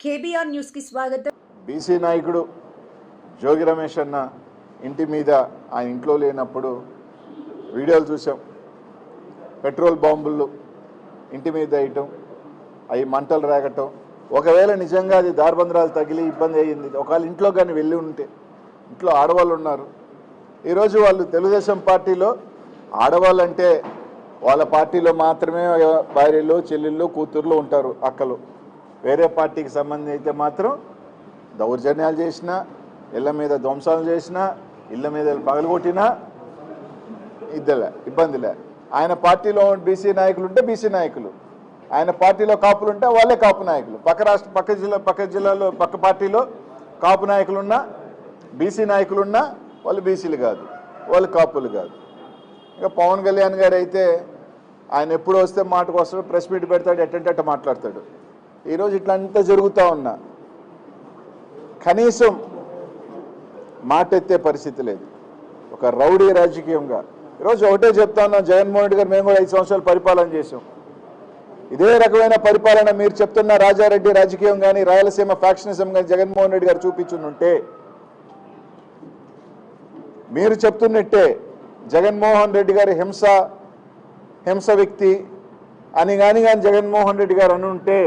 KBR న్యూస్కి స్వాగతం. BC నాయకుడు జోగి రమేష్ అన్న ఇంటి మీద ఆయన ఇంట్లో లేనప్పుడు వీడియోలు చూసాం పెట్రోల్ బాంబులు ఇంటి మీద వేయటం అవి మంటలు రాగటం. ఒకవేళ నిజంగా అది దార్బంధ్రాలు తగిలి ఇబ్బంది అయ్యింది ఒకవేళ ఇంట్లో కానీ వెళ్ళి ఉంటే ఇంట్లో ఆడవాళ్ళు ఉన్నారు ఈరోజు వాళ్ళు తెలుగుదేశం పార్టీలో ఆడవాళ్ళంటే వాళ్ళ పార్టీలో మాత్రమే భార్యలు చెల్లెళ్ళు కూతుర్లు ఉంటారు అక్కలు. వేరే పార్టీకి సంబంధించి అయితే మాత్రం దౌర్జన్యాలు చేసినా ఇళ్ళ మీద ధ్వంసాలు చేసినా ఇళ్ళ మీద పగలగొట్టినా ఇద్దలే ఇబ్బందిలే. ఆయన పార్టీలో బీసీ నాయకులు ఉంటే బీసీ నాయకులు. ఆయన పార్టీలో కాపులు ఉంటే వాళ్ళే కాపు నాయకులు. పక్క రాష్ట్ర పక్క జిల్లా పక్క జిల్లాలో పక్క పార్టీలో కాపు నాయకులున్నా బీసీ నాయకులు ఉన్నా వాళ్ళు బీసీలు కాదు వాళ్ళు కాపులు కాదు. ఇంకా పవన్ కళ్యాణ్ గారు అయితే ఆయన ఎప్పుడు వస్తే మాటకు వస్తాడు ప్రెస్ మీట్ పెడతాడు ఎట్టంటే మాట్లాడతాడు. ఈరోజు ఇట్లా అంతా జరుగుతూ ఉన్నా కనీసం మాట ఎత్తే పరిస్థితి లేదు. ఒక రౌడీ రాజకీయంగా. ఈరోజు ఒకటే చెప్తా ఉన్నాం జగన్మోహన్ రెడ్డి గారు మేము కూడా ఐదు సంవత్సరాలు పరిపాలన చేసాం ఇదే రకమైన పరిపాలన మీరు చెప్తున్న రాజారెడ్డి రాజకీయం కానీ రాయలసీమ ఫ్యాక్షనిజం కానీ జగన్మోహన్ రెడ్డి గారు చూపించుంటే మీరు చెప్తున్నట్టే జగన్మోహన్ రెడ్డి గారి హింస హింస వ్యక్తి అని కానీ కానీ జగన్మోహన్ రెడ్డి గారు అనుంటే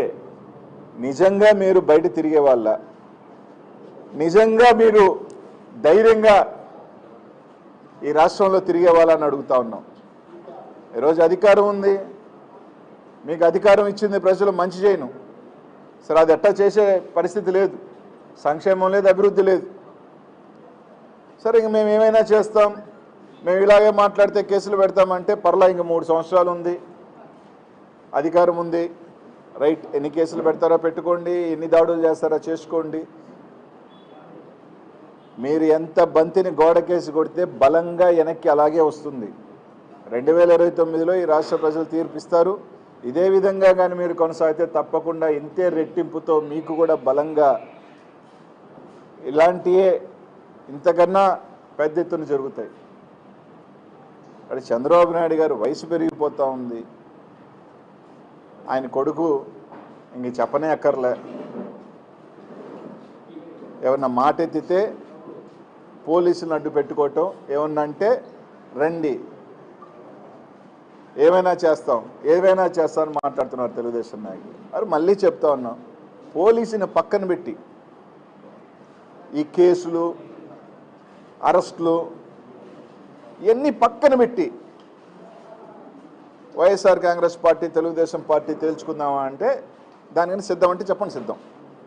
నిజంగా మీరు బయట తిరిగే వాళ్ళ. నిజంగా మీరు ధైర్యంగా ఈ రాష్ట్రంలో తిరిగే వాళ్ళని అడుగుతా ఉన్నాం. ఈరోజు అధికారం ఉంది. మీకు అధికారం ఇచ్చింది ప్రజలు మంచి చేయను. సరే అది ఎట్టా చేసే పరిస్థితి లేదు. సంక్షేమం లేదు అభివృద్ధి లేదు. సరే ఇంక మేము ఏమైనా చేస్తాం? మేము ఇలాగే మాట్లాడితే కేసులు పెడతామంటే పర్లా ఇంక మూడు సంవత్సరాలు ఉంది. అధికారం ఉంది. రైట్ ఎన్ని కేసులు పెడతారో పెట్టుకోండి ఎన్ని దాడులు చేస్తారో చేసుకోండి. మీరు ఎంత బంతిని గోడ కేసు కొడితే బలంగా వెనక్కి అలాగే వస్తుంది. రెండు వేల ఇరవై తొమ్మిదిలో ఈ రాష్ట్ర ప్రజలు తీర్పిస్తారు ఇదే విధంగా కానీ మీరు కొనసాగితే తప్పకుండా ఇంతే రెట్టింపుతో మీకు కూడా బలంగా ఇలాంటియే ఇంతకన్నా పెద్ద ఎత్తున జరుగుతాయి. అక్కడ చంద్రబాబు నాయుడు గారు వయసు పెరిగిపోతూ ఉంది. ఆయన కొడుకు ఇంక చెప్పనే అక్కర్లే. ఏమన్నా మాట ఎత్తితే పోలీసులను అడ్డు పెట్టుకోవటం ఏమన్నా అంటే రండి. ఏమైనా చేస్తాం ఏమైనా చేస్తామని మాట్లాడుతున్నారు తెలుగుదేశం నాయకులు. మరి మళ్ళీ చెప్తా ఉన్నాం పోలీసుని పక్కన పెట్టి ఈ కేసులు అరెస్టులు ఇవన్నీ పక్కన పెట్టి YSR Congress party Telugu Desam party తేల్చుకుందామా అంటే దానికని సిద్ధం అంటే చెప్పండి సిద్ధం.